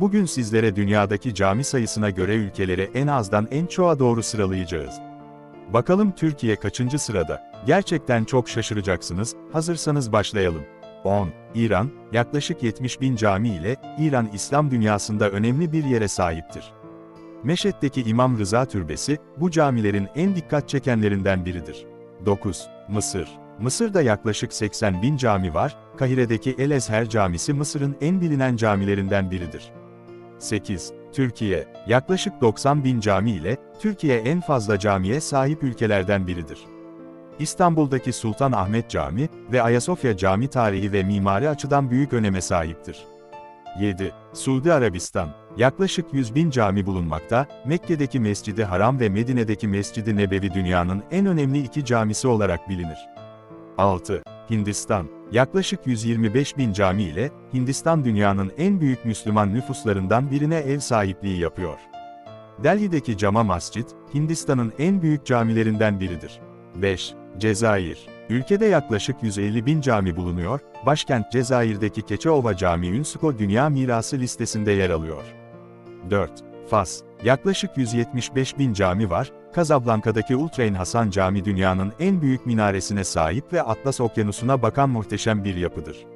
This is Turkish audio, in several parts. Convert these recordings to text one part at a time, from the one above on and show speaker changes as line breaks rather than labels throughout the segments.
Bugün sizlere dünyadaki cami sayısına göre ülkeleri en azdan en çoğa doğru sıralayacağız. Bakalım Türkiye kaçıncı sırada? Gerçekten çok şaşıracaksınız, hazırsanız başlayalım. 10. İran, yaklaşık 70 bin cami ile, İran İslam dünyasında önemli bir yere sahiptir. Meşet'teki İmam Rıza Türbesi, bu camilerin en dikkat çekenlerinden biridir. 9. Mısır. Mısır'da yaklaşık 80 bin cami var, Kahire'deki El Ezher Camisi Mısır'ın en bilinen camilerinden biridir. 8. Türkiye, yaklaşık 90 bin cami ile, Türkiye en fazla camiye sahip ülkelerden biridir. İstanbul'daki Sultan Ahmet Cami ve Ayasofya Cami tarihi ve mimari açıdan büyük öneme sahiptir. 7. Suudi Arabistan, yaklaşık 100 bin cami bulunmakta, Mekke'deki Mescidi Haram ve Medine'deki Mescidi Nebevi dünyanın en önemli iki camisi olarak bilinir. 6. Hindistan, yaklaşık 125 bin cami ile, Hindistan dünyanın en büyük Müslüman nüfuslarından birine ev sahipliği yapıyor. Delhi'deki Cama Mascid, Hindistan'ın en büyük camilerinden biridir. 5. Cezayir. Ülkede yaklaşık 150 bin cami bulunuyor, başkent Cezayir'deki Keçeova Camii UNESCO Dünya Mirası listesinde yer alıyor. 4. Fas. Yaklaşık 175 bin cami var, Kazablanka'daki Ultrain Hasan Cami dünyanın en büyük minaresine sahip ve Atlas Okyanusu'na bakan muhteşem bir yapıdır.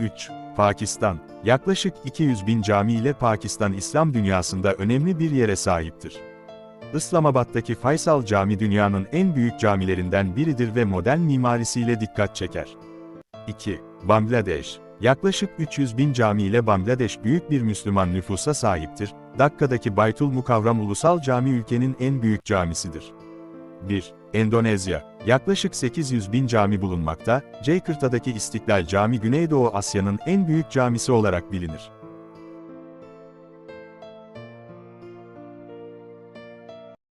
3. Pakistan. Yaklaşık 200 bin cami ile Pakistan İslam dünyasında önemli bir yere sahiptir. Islamabad'daki Faysal Cami dünyanın en büyük camilerinden biridir ve modern mimarisiyle dikkat çeker. 2. Bangladeş. Yaklaşık 300 bin cami ile Bangladeş büyük bir Müslüman nüfusa sahiptir. Dakka'daki Baytul Mukavram Ulusal Cami ülkenin en büyük camisidir. 1. Endonezya. Yaklaşık 800 bin cami bulunmakta, Jakarta'daki İstiklal Cami Güneydoğu Asya'nın en büyük camisi olarak bilinir.